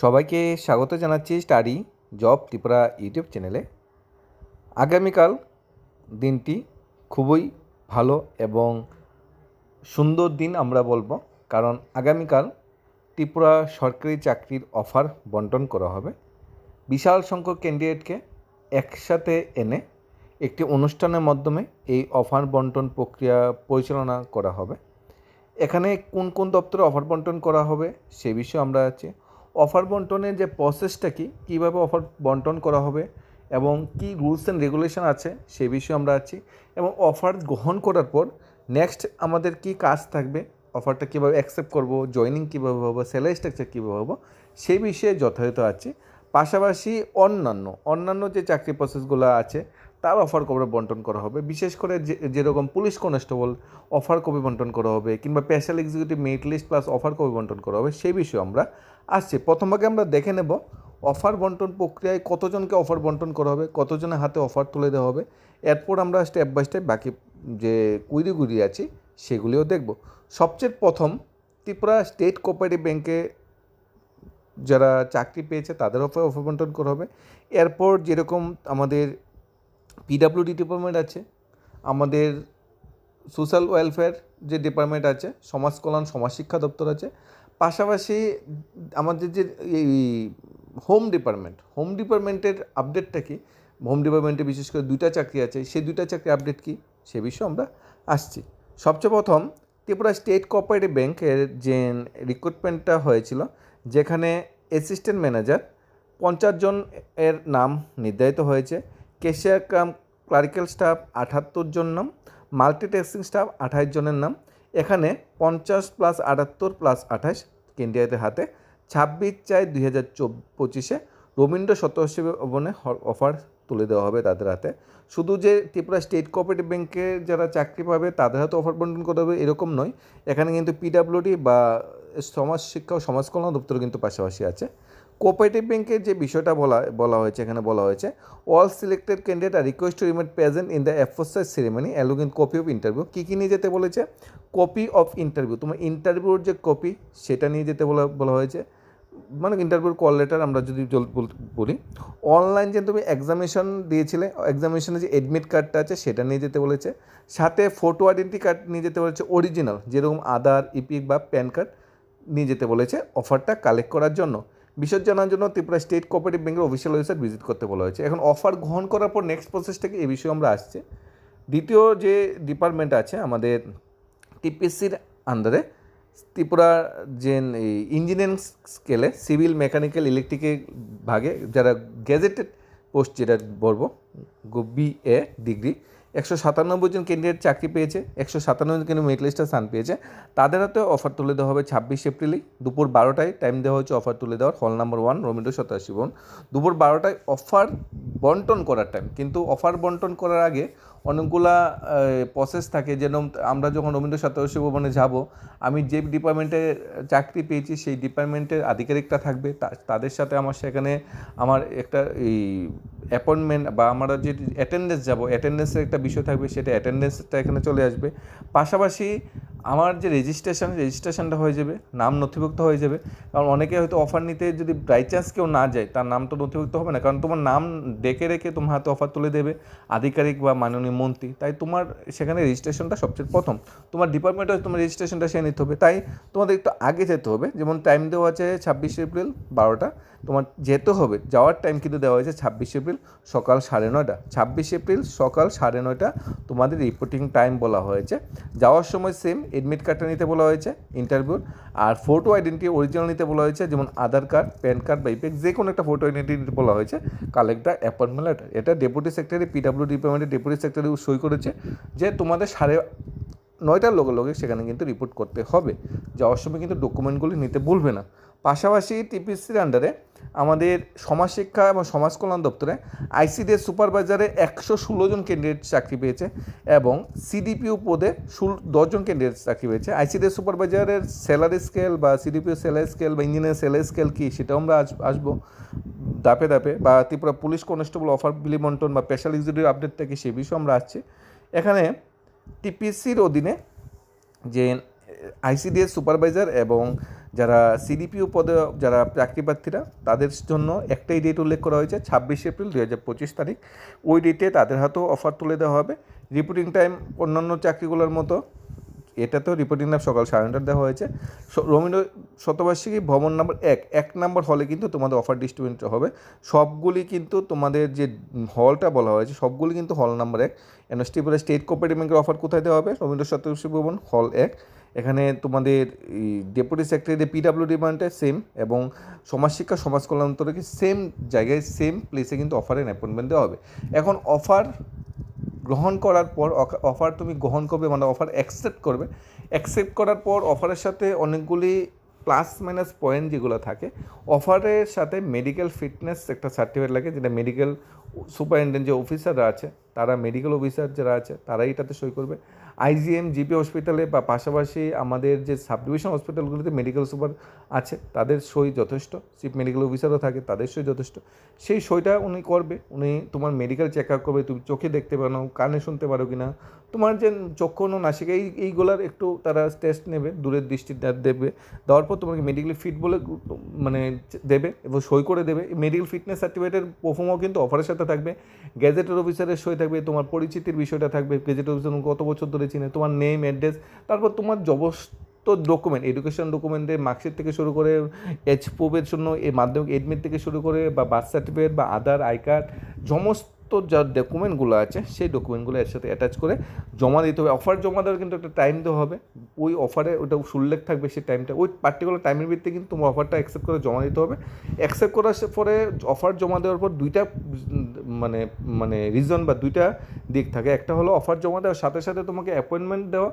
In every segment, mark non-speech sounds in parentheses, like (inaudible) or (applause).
সবাইকে স্বাগত জানাচ্ছি স্টাডি জব ত্রিপুরা ইউটিউব চ্যানেলে। আগামীকাল দিনটি খুবই ভালো এবং সুন্দর দিন আমরা বলব, কারণ আগামীকাল ত্রিপুরা সরকারি চাকরির অফার বন্টন করা হবে। বিশাল সংখ্যক ক্যান্ডিডেটকে একসাথে এনে একটি অনুষ্ঠানের মাধ্যমে এই অফার বন্টন প্রক্রিয়া পরিচালনা করা হবে। এখানে কোন কোন দপ্তরে অফার বন্টন করা হবে সে বিষয়ে আমরা আছে। অফার বন্টনের যে প্রসেসটা কি, কীভাবে অফার বন্টন করা হবে এবং কি রুলস অ্যান্ড রেগুলেশন আছে সে বিষয়ে আমরা আছি এবং অফার গ্রহণ করার পর নেক্সট আমাদের কি কাজ থাকবে অফারটা কীভাবে অ্যাকসেপ্ট করব জয়নিং কীভাবে হব স্যালারি স্ট্রাকচার কীভাবে হব, সে বিষয়ে যথাযথ আছে। পাশাপাশি অন্যান্য অন্যান্য যে চাকরি প্রসেসগুলো আছে তার অফার কবে বন্টন করা হবে। বিশেষ করে যে, যেরকম পুলিশ কনস্টেবল অফার কবে বন্টন করা হবে, কিংবা special executive merit list plus offer কবে বন্টন করা হবে, সেই বিষয়ে আমরা আসছি। প্রথম ভাগে আমরা দেখে নেব অফার বন্টন প্রক্রিয়ায় কতজনকে অফার বন্টন করা হবে, কতজনের হাতে অফার তুলে দেওয়া হবে। এরপর আমরা স্টেপ বাই স্টেপ বাকি যে কুইরিগুলি আছে, সেগুলিও দেখব। সবচেয়ে প্রথম ত্রিপুরা স্টেট কোঅপারেটিভ ব্যাংকে যারা চাকরি পেয়েছে, তাদের অফার অফার বন্টন করা হবে। এরপর যেরকম আমাদের পিডাব্লিউডি ডিপার্টমেন্ট আছে, আমাদের সোশ্যাল ওয়েলফেয়ার যে ডিপার্টমেন্ট আছে, সমাজ কল্যাণ, সমাজ শিক্ষা দপ্তর আছে, পাশাপাশি আমাদের যে এই হোম ডিপার্টমেন্ট হোম ডিপার্টমেন্টের আপডেটটা কি? হোম ডিপার্টমেন্টে বিশেষ করে দুইটা চাকরি আছে, সেই দুইটা চাকরি আপডেট কি? সে বিষয়ে আমরা আসছি। সবচেয়ে প্রথম ত্রিপুরা স্টেট কোঅপারেটিভ ব্যাংকের যে রিক্রুটমেন্টটা হয়েছিল, যেখানে অ্যাসিস্ট্যান্ট ম্যানেজার পঞ্চাশ জন এর নাম নির্ধারিত হয়েছে। কেশিয়ার কাম ক্লারিক্যাল স্টাফ আটাত্তর জন নাম মাল্টিটাস্কিং স্টাফ আঠাশ জনের নাম। এখানে পঞ্চাশ প্লাস আটাত্তর প্লাস আঠাশ কেন্দ্রীয়দের হাতে, ছাব্বিশ চার দুই হাজার পঁচিশে রবীন্দ্র শতবর্ষী ভবনে অফার তুলে দেওয়া হবে তাদের হাতে। শুধু যে ত্রিপুরা স্টেট কোঅপারেটিভ ব্যাংকে যারা চাকরি পাবে, তাদের হাতে অফার বন্টন করা হবে এরকম নয়। এখানে কিন্তু পিডাব্লিউডি বা সমাজ শিক্ষা ও সমাজ কল্যাণ দপ্তর কিন্তু পাশাপাশি আছে। কোঅপারেটিভ ব্যাংকের যে বিষয়টা বলা বলা হয়েছে, এখানে বলা হয়েছে all selected candidate R request to remain present in the অ্যাফোসাইজ ceremony along in copy of interview কী কী নিয়ে যেতে বলেছে? কপি অফ ইন্টারভিউ তোমার ইন্টারভিউর যে কপি সেটা নিয়ে যেতে বলা বলা হয়েছে। মানে ইন্টারভিউর কল লেটার আমরা যদি বলি অনলাইন যে তুমি এক্সামিনেশন দিয়েছিলে এক্সামিনেশনের যে অ্যাডমিট কার্ডটা আছে, সেটা নিয়ে যেতে বলেছে। সাথে ফটো আইডেন্টি কার্ড নিয়ে যেতে বলেছে অরিজিনাল যেরকম আধার ইপিক বা প্যান কার্ড নিয়ে যেতে বলেছে অফারটা কালেক্ট করার জন্য। বিশদ জানার জন্য ত্রিপুরা স্টেট কোঅপারেটিভ ব্যাংকের অফিসিয়াল ওয়েবসাইট ভিজিট করতে বলা হয়েছে। এখন অফার গ্রহণ করার পর নেক্সট প্রসেসটাকে এই বিষয়ে আমরা আসছে। দ্বিতীয় যে ডিপার্টমেন্ট আছে আমাদের টিপিএসসির আন্ডারে ত্রিপুরা যে ইঞ্জিনিয়ারিং স্কেলে সিভিল মেকানিক্যাল ইলেকট্রিকের ভাগে যারা গ্যাজেটেড পোস্ট যেটা বলব বি এ ডিগ্রি একশো সাতানব্বই জন ক্যান্ডিডেট চাকরি পেয়েছে, একশো সাতানব্বই জন মেরিট লিস্টে স্থান পেয়েছে। তাদের হাতে অফার তুলে দেওয়া হবে ছাব্বিশ এপ্রিলেই দুপুর বারোটায় টাইম দেওয়া হচ্ছে অফার তুলে দেওয়ার হল নাম্বার ওয়ান রবীন্দ্র শতাশী ভবন। দুপুর বারোটায় অফার বন্টন করার টাইম কিন্তু অফার বন্টন করার আগে অনেকগুলা প্রসেস থাকে। যেরকম আমরা যখন রবীন্দ্র শতাশী ভবনে যাব, আমি যে ডিপার্টমেন্টে চাকরি পেয়েছি, সেই ডিপার্টমেন্টের আধিকারিকটা থাকবে। তাদের সাথে আমার সেখানে আমার একটা এই অ্যাপয়েন্টমেন্ট বা আমরা যে অ্যাটেন্ডেন্স যাব অ্যাটেন্ডেন্সের একটা বিষয় থাকবে, সেটা অ্যাটেন্ডেন্সটা এখানে চলে আসবে। পাশাপাশি আমার যে রেজিস্ট্রেশন রেজিস্ট্রেশনটা হয়ে যাবে, নাম নথিভুক্ত হয়ে যাবে। কারণ অনেকে হয়তো অফার নিতে যদি বাই চান্স কেউ না যায়, তার নাম তো নথিভুক্ত হবে না। কারণ তোমার নাম ডেকে রেখে তোমার হাতে অফার তুলে দেবে, আধিকারিক বা মাননীয় মন্ত্রী। তাই তোমার সেখানে রেজিস্ট্রেশনটা সবচেয়ে প্রথম। তোমার ডিপার্টমেন্টে তোমার রেজিস্ট্রেশনটা সে নিতে হবে। তাই তোমাদের একটু আগে যেতে হবে। যেমন টাইম দেওয়া আছে ছাব্বিশে এপ্রিল বারোটা। তোমার যেতে হবে, যাওয়ার টাইম কিন্তু দেওয়া হয়েছে ছাব্বিশে এপ্রিল সকাল সাড়ে নয়টা। ছাব্বিশে এপ্রিল সকাল সাড়ে নয়টা তোমাদের রিপোর্টিং টাইম বলা হয়েছে। যাওয়ার সময় সেম এডমিট কার্ডটা নিতে বলা হয়েছে ইন্টারভিউর আর ফটো আইডেন্টি অরিজিনাল নিতে বলা হয়েছে, যেমন আধার কার্ড প্যান কার্ড বা ইপেক যে কোনো একটা ফটো আইডেন্টি নিতে বলা হয়েছে কালেক্টর অ্যাপয়েন্টমেন্ট লেটার এটা ডেপুটি সেক্রেটারি পিডাব্লিউ ডিপার্টমেন্টের ডেপুটি সেক্রেটারি সই করেছে যে তোমাদের সাড়ে নয়টার লগে লগে সেখানে কিন্তু রিপোর্ট করতে হবে। যাওয়ার সময় কিন্তু ডকুমেন্টগুলি নিতে ভুলবে না। পাশাপাশি টিপিসির আন্ডারে আমাদের সমাজশিক্ষা এবং সমাজ কল্যাণ দপ্তরে আইসিডিএস সুপারভাইজারে একশো ষোলো জন ক্যান্ডিডেট চাকরি পেয়েছে এবং সিডিপিও পদে ষোল দশজন ক্যান্ডিডেট চাকরি পেয়েছে। আইসিডিএস সুপারভাইজারের স্যালারি স্কেল বা সিডিপিও স্যালারি স্কেল বা ইঞ্জিনিয়ার স্যালারি স্কেল কী সেটাও আমরা আস আসব দাপে দাপে বা ত্রিপুরা পুলিশ কনস্টেবল অফার বিলিমন্টন বা স্পেশাল এক্সিকিউটিভ আপডেট থেকে সে বিষয়ে আমরা আসছি। এখানে টিপিসির অধীনে যে আইসিডিএস সুপারভাইজার এবং যারা সিডিপিও পদে, যারা চাকরি প্রার্থীরা, তাদের জন্য একটাই ডেট উল্লেখ করা হয়েছে, ছাব্বিশে এপ্রিল দু হাজার পঁচিশ তারিখ। ওই ডেটে তাদের হাতেও অফার তুলে দেওয়া হবে। রিপোর্টিং টাইম অন্যান্য চাকরিগুলোর মতো, এটাতেও রিপোর্টিং টাইম সকাল সাড়ে নটার দেওয়া হয়েছে। রবীন্দ্র শতবার্ষিকী ভবন নাম্বার এক এক নম্বর হলে কিন্তু তোমাদের অফার ডিস্ট্রিবিউট হবে। সবগুলি কিন্তু তোমাদের যে হলটা বলা হয়েছে, সবগুলি কিন্তু হল নাম্বার এক। এনএসটি বলে স্টেট কোপারেটিভ ব্যাংকের অফার কোথায় দেওয়া হবে? রবীন্দ্র শতবার্ষিকী ভবন হল এক। এখানে তোমাদের ডেপুটি সেক্রেটারি পিডাব্লিউ ডিপার্টমেন্টে সেম এবং সমাজশিক্ষা সমাজ কল্যাণ অন্তরকে সেম জায়গায় সেম প্লেসে কিন্তু অফারের অ্যাপয়েন্টমেন্ট দেওয়া হবে। এখন অফার গ্রহণ করার পর অফার তুমি গ্রহণ করবে মানে অফার অ্যাকসেপ্ট করবে। অ্যাকসেপ্ট করার পর অফারের সাথে অনেকগুলি প্লাস মাইনাস পয়েন্ট যেগুলো থাকে অফারের সাথে মেডিকেল ফিটনেস একটা সার্টিফিকেট লাগে, যেটা মেডিকেল সুপারিনটেন্ডেন্ট যে অফিসাররা আছে, তারা মেডিকেল অফিসার যারা আছে, তারাই এটাতে সই করবে। আইজিএম, জিপি হসপিটালে বা পাশাপাশি আমাদের যে সাব ডিভিশন হসপিটালগুলিতে মেডিকেল সুপার আছে, তাদের সই যথেষ্ট। চিফ মেডিকেল অফিসারও থাকে, তাদের সই যথেষ্ট। সেই সইটা উনি করবে, উনি তোমার মেডিকেল চেক আপ করবে, তুমি চোখে দেখতে পারো, কানে শুনতে পারো কি না তোমার যে চক্ষু ও নাসিকা, এই, এইগুলার একটু তারা টেস্ট নেবে, দূরের দৃষ্টি দেবে। দেওয়ার পর তোমাকে মেডিকেল ফিট বলে মানে দেবে এবং সই করে দেবে। মেডিকেল ফিটনেস সার্টিফিকেটের পারফর্মও কিন্তু অফারের সাথে থাকবে। গ্যাজেটের অফিসারের সই থাকবে, তোমার পরিচিতির বিষয়টা থাকবে। গ্যাজেটের অফিসার কত বছর ধরে চিনে, তোমার নেম অ্যাড্রেস তারপর তোমার জবস্ত ডকুমেন্ট এডুকেশন ডকুমেন্টে মার্কশিট থেকে শুরু করে এইচ প্রুফের জন্য এই মাধ্যমিক এডমিট থেকে শুরু করে, বা বার্থ সার্টিফিকেট বা আধার আই কার্ড সমস্ত যা ডকুমেন্টগুলো আছে, সেই ডকুমেন্টগুলো এর সাথে অ্যাটাচ করে জমা দিতে হবে। অফার জমা দেওয়ার কিন্তু একটা টাইম দেওয়া হবে। ওই অফারে ওটা উল্লেখ থাকবে সেই টাইমটা ওই পার্টিকুলার টাইমের ভিত্তিতে কিন্তু তোমার অফারটা অ্যাকসেপ্ট করে জমা দিতে হবে। অ্যাকসেপ্ট করার পরে অফার জমা দেওয়ার পর দুইটা মানে মানে রিজন বা দুইটা দিক থাকে। একটা হলো অফার জমা দেওয়ার সাথে সাথে তোমাকে অ্যাপয়েন্টমেন্ট দেওয়া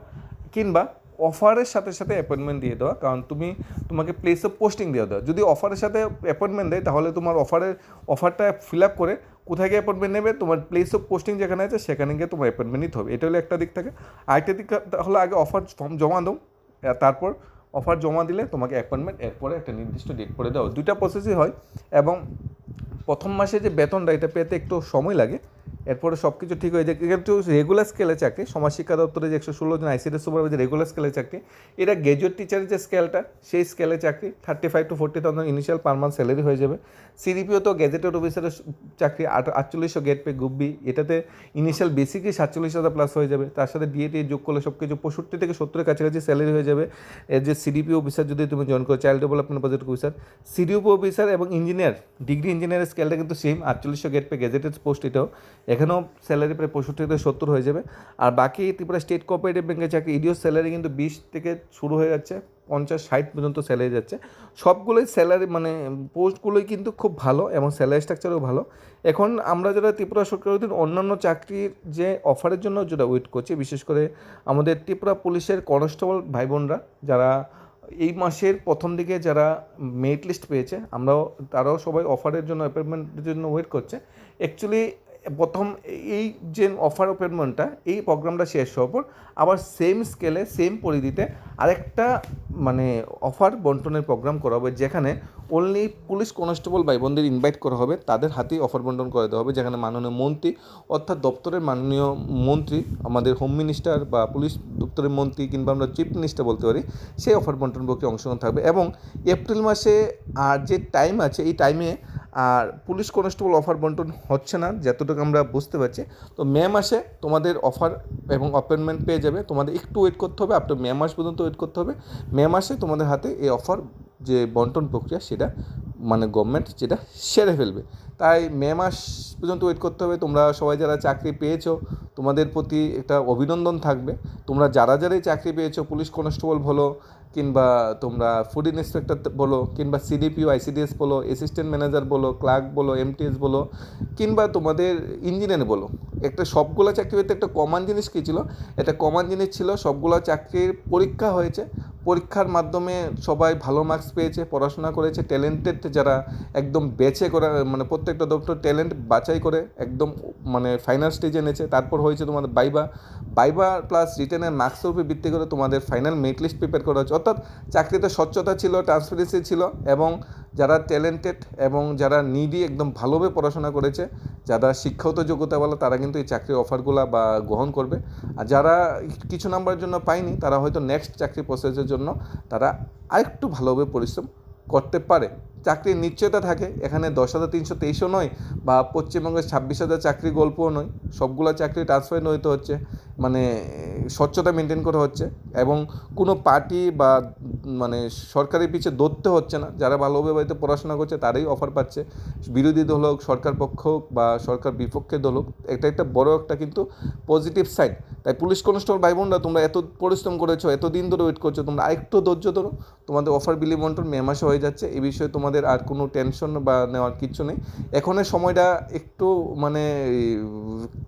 কিংবা অফারের সাথে সাথে অ্যাপয়েন্টমেন্ট দিয়ে দেওয়া। কারণ তুমি তোমাকে প্লেস অফ পোস্টিং দিয়ে দেওয়া। যদি অফারের সাথে অ্যাপয়েন্টমেন্ট দেয়, তাহলে তোমার অফারের অফারটা ফিল আপ করে কোথায় গিয়ে অ্যাপয়েন্টমেন্ট নেবে? তোমার প্লেস অফ পোস্টিং যেখানে আছে, সেখানে গিয়ে তোমার অ্যাপয়েন্টমেন্ট নিতে হবে। এটা হলো একটা দিক থাকে। আরেকটা দিক হলো আগে অফার ফর্ম জমা দাও। তারপর অফার জমা দিলে তোমাকে অ্যাপয়েন্টমেন্ট এরপরে একটা নির্দিষ্ট ডেট করে দাও দুইটা প্রসেসই হয় এবং প্রথম মাসে যে বেতনটা, এটা পেতে একটু সময় লাগে। এরপরে সব কিছু ঠিক হয়ে যায়। কিন্তু রেগুলার স্কেলে চাকরি, সমাজ শিক্ষা দপ্তরে যে একশো ষোলো জন আইসিডি সুপারভাইজার রেগুলার স্কেলে চাকরি এটা গ্র্যাজুয়েট টিচারের যে স্কেলটা সেই স্কেলে চাকরি thirty five to forty thousand initial per month salary হয়ে যাবে। সিডিপিও তো গ্যাজেটেড অফিসারের চাকরি, আট আটচল্লিশশো গেট পে গ্রুপ বি এটাতে ইনিশিয়াল বেসিকই সাতচল্লিশ হাজার প্লাস হয়ে যাবে। তার সাথে ডিএটি যোগ করলে সব কিছু পঁয়ষট্টি থেকে সত্তরের কাছাকাছি স্যালারি হয়ে যাবে। এর যে সিডিপি অফিসার যদি তুমি জয়েন করো child development project officer CDP officer এবং ইঞ্জিনিয়ার ডিগ্রি ইঞ্জিনিয়ারের স্কেলটা কিন্তু সেম আটচল্লিশশো গেট পে গেজেটেড পোস্ট এটাও এখানেও স্যালারি প্রায় পঁয়ষট্টি থেকে সত্তর হয়ে যাবে। আর বাকি ত্রিপুরা স্টেট কোঅপারেটিভ ব্যাংকের চাকরি ইডিও স্যালারি কিন্তু বিশ থেকে শুরু হয়ে যাচ্ছে, পঞ্চাশ, ষাট পর্যন্ত স্যালারি যাচ্ছে। সবগুলোই স্যালারি মানে পোস্টগুলোই কিন্তু খুব ভালো এবং স্যালারি স্ট্রাকচারও ভালো। এখন আমরা যারা ত্রিপুরা সরকার অধীন অন্যান্য চাকরির যে অফারের জন্য যেটা ওয়েট করছি, বিশেষ করে আমাদের ত্রিপুরা পুলিশের কনস্টেবল ভাই বোনরা, যারা এই মাসের প্রথম দিকে যারা মেরিট লিস্ট পেয়েছে, আমরাও, তারাও সবাই অফারের জন্য অ্যাপয়েন্টমেন্টের জন্য ওয়েট করছে। অ্যাকচুয়ালি প্রথম এই যে অফার অ্যাপয়েন্টমেন্টটা এই প্রোগ্রামটা শেষ হওয়ার পর আবার সেম স্কেলে সেম পরিধিতে আরেকটা মানে অফার বন্টনের প্রোগ্রাম করা হবে, যেখানে অনলি পুলিশ কনস্টেবল ভাই বোনদের ইনভাইট করা হবে, তাদের হাতেই অফার বন্টন করে দেওয়া হবে, যেখানে মাননীয় মন্ত্রী অর্থাৎ দপ্তরের মাননীয় মন্ত্রী, আমাদের হোম মিনিস্টার বা পুলিশ দপ্তরের মন্ত্রী কিংবা আমরা চিফ মিনিস্টার বলতে পারি, সেই অফার বন্টন প্রক্রিয়া অংশগ্রহণ থাকবে এবং এপ্রিল মাসে আর যে টাইম আছে, এই টাইমে আর পুলিশ কনস্টেবল অফার বন্টন হচ্ছে না, যতটুকু আমরা বুঝতে পারছি। তো মে মাসে তোমাদের অফার এবং অ্যাপয়েন্টমেন্ট পেয়ে যাবে। তোমাদের একটু ওয়েট করতে হবে আপ টু মে মাস পর্যন্ত ওয়েট করতে হবে। মে মাসে তোমাদের হাতে এই অফার যে বন্টন প্রক্রিয়া, সেটা মানে গভর্নমেন্ট যেটা, সেরে ফেলবে। তাই মে মাস পর্যন্ত ওয়েট করতে হবে। তোমরা সবাই যারা চাকরি পেয়েছ, তোমাদের প্রতি একটা অভিনন্দন থাকবে। তোমরা যারা যারাই চাকরি পেয়েছ, পুলিশ কনস্টেবল বলো কিংবা তোমরা ফুড ইন্সপেক্টর বলো, কিংবা সিডিপিও আইসিডিএস বলো অ্যাসিস্ট্যান্ট ম্যানেজার বলো ক্লার্ক বলো এমটিএস বলো, কিংবা তোমাদের ইঞ্জিনিয়ার বলো। একটা সবগুলো চাকরি পেতে একটা কমন জিনিস কী ছিল? একটা কমন জিনিস ছিল, সবগুলো চাকরির পরীক্ষা হয়েছে। পরীক্ষার মাধ্যমে সবাই ভালো মার্কস পেয়েছে, পড়াশোনা করেছে। ট্যালেন্টেড যারা একদম বেছে করা মানে প্রত্যেকটা দপ্তর ট্যালেন্ট বাছাই করে, একদম মানে ফাইনাল স্টেজে এনেছে। তারপর হয়েছে তোমাদের বাইবা বাইবা প্লাস রিটেনের মার্কসের উপর ভিত্তি করে তোমাদের ফাইনাল মেরিট লিস্ট প্রিপেয়ার করা হচ্ছে। অর্থাৎ চাকরিতে স্বচ্ছতা ছিল ট্রান্সপারেন্সি ছিল এবং যারা ট্যালেন্টেড এবং যারা নিডি একদম ভালোভাবে পড়াশোনা করেছে, যারা শিক্ষাগত যোগ্যতা বলে তারা কিন্তু এই চাকরির অফারগুলো বা গ্রহণ করবে। আর যারা কিছু নাম্বারের জন্য পায়নি, তারা হয়তো নেক্সট চাকরি প্রসেসের জন্য তারা আরেকটু ভালোভাবে পরিশ্রম করতে পারে। চাকরির নিশ্চয়তা থাকে, এখানে দশ হাজার তিনশো তেইশও নয় বা পশ্চিমবঙ্গের ছাব্বিশ হাজার চাকরি গল্পও নয়, সবগুলো চাকরি ট্রান্সফার হইতে হচ্ছে মানে স্বচ্ছতা মেনটেন করা হচ্ছে এবং কোনো পার্টি বা মানে সরকারের পিছিয়ে দৌড়তে হচ্ছে না, যারা ভালোভাবে বাড়িতে পড়াশোনা করছে তারাই অফার পাচ্ছে, বিরোধী দল হোক, সরকার পক্ষ হোক বা সরকার বিপক্ষে দল হোক, এটা একটা বড় একটা কিন্তু পজিটিভ সাইড তাই পুলিশ কনস্টেবল ভাই বোনরা তোমরা এত পরিশ্রম করেছ এত দিন ধরে ওয়েট করছ, তোমরা আরেকটু ধৈর্য ধরো তোমাদের অফার বিলি বন্টন মে মাসে হয়ে যাচ্ছে এই বিষয়ে তোমাদের আর কোনো টেনশন বা নেওয়ার কিচ্ছু নেই। এখনের সময়টা একটু মানে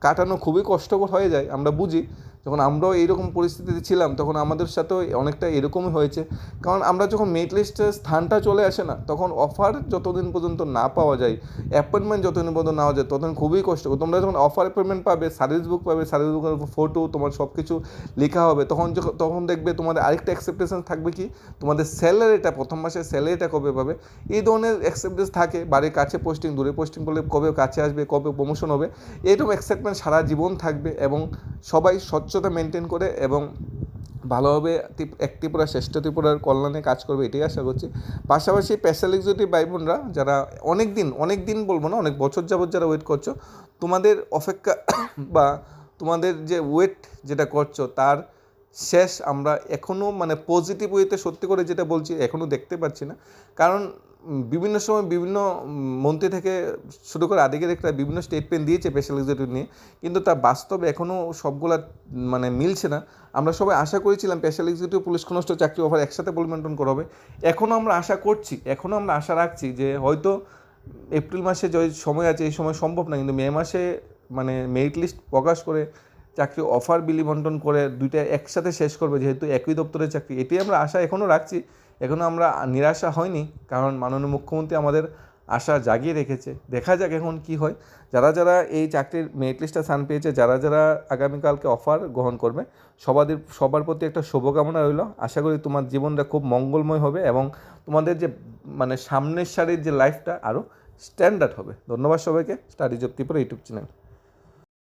কাটানো খুবই কষ্টকর হয়ে যায়, আমরা বুঝি। যখন আমরাও এইরকম পরিস্থিতিতে ছিলাম, তখন আমাদের সাথেও অনেকটা এরকমই হয়েছে। কারণ আমরা যখন মেরিট লিস্টের স্থানটা চলে আসে না, তখন অফার যতদিন পর্যন্ত না পাওয়া যায় অ্যাপয়েন্টমেন্ট যতদিন পর্যন্ত নেওয়া যায়, ততদিন খুবই কষ্ট। তোমরা যখন অফার অ্যাপয়েন্টমেন্ট পাবে সার্ভিস বুক পাবে সার্ভিস বুকের ফটো তোমার সব কিছু লেখা হবে, তখন যখন তখন দেখবে তোমাদের আরেকটা এক্সেপ্টেশন থাকবে কি? তোমাদের স্যালারিটা, প্রথম মাসের স্যালারিটা কবে পাবে? এই ধরনের অ্যাকসেপ্টেন্স থাকে, বাড়ির কাছে পোস্টিং দূরে পোস্টিং করলে কবে কাছে আসবে, কবে প্রমোশন হবে, এরকম এক্সাইটমেন্ট সারা জীবন থাকবে এবং সবাই স্বচ্ছতা মেনটেন করে এবং ভালোভাবে এক ত্রিপুরা শ্রেষ্ঠ ত্রিপুরার কল্যাণে কাজ করবে, এটাই আশা করছি। পাশাপাশি স্পেশাল এক্সিকিউটিভ ভাই বোনরা, যারা অনেক দিন অনেক দিন বলব না, অনেক বছর যাবত যারা ওয়েট করছ, তোমাদের অপেক্ষা (coughs) বা তোমাদের যে ওয়েট যেটা করছ, তার শেষ, আমরা এখনও মানে পজিটিভ ওয়েতে সত্যি করে যেটা বলছি এখনও দেখতে পাচ্ছি না। কারণ বিভিন্ন সময় বিভিন্ন মন্ত্রী থেকে শুরু করে আধিকারিকরা বিভিন্ন স্টেটমেন্ট দিয়েছে স্পেশাল এক্সিকিউটিভ নিয়ে। কিন্তু তার বাস্তবে এখনও সবগুলা মানে মিলছে না। আমরা সবাই আশা করেছিলাম স্পেশাল এক্সিকিউটিভ পুলিশ কনস্ট চাকরি অফার একসাথে পরিমেন্টন করা হবে। এখনও আমরা আশা করছি এখনও আমরা আশা রাখছি যে হয়তো এপ্রিল মাসে যে সময় আছে, এই সময় সম্ভব না। কিন্তু মে মাসে মানে মেরিট লিস্ট প্রকাশ করে চাকরি অফার বিলি বন্টন করে দুইটা একসাথে শেষ করবে, যেহেতু একই দপ্তরের চাকরি। এটাই আমরা আশা এখনও রাখছি। এখনও আমরা নিরাশা হয়নি, কারণ মাননীয় মুখ্যমন্ত্রী আমাদের আশা জাগিয়ে রেখেছে। দেখা যাক এখন কি হয়। যারা যারা এই চাকরির মেরিট লিস্টে স্থান পেয়েছে, যারা যারা আগামীকালকে অফার গ্রহণ করবে, সবাদের, সবার প্রতি একটা শুভকামনা রইল। আশা করি তোমার জীবনটা খুব মঙ্গলময় হবে এবং তোমাদের যে মানে সামনের সারির যে লাইফটা আরও স্ট্যান্ডার্ড হবে। ধন্যবাদ সবাইকে। Studies of Tripura YouTube channel